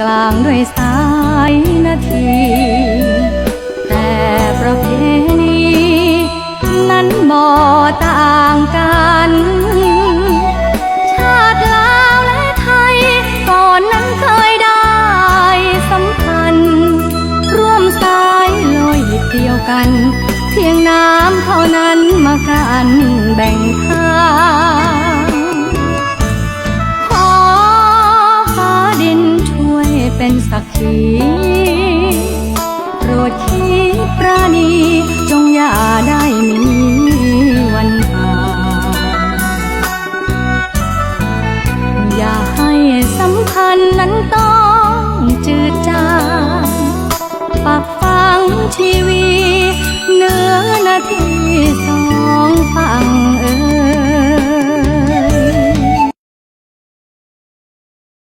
กลางด้วยสายนาที แต่ประเพณีนั้นบ่ต่างกัน ชาติลาวและไทย ก่อนนั้นเคยได้สัมพันธ์ร่วมสายลหิตเดียวกัน เพียงน้ำเท่านั้นมากันแบ่งทาง เป็นสักขีโปรดคิดประณีจงอย่าได้มีวันห่างอย่าให้สัมพันธ์นั้นต้อง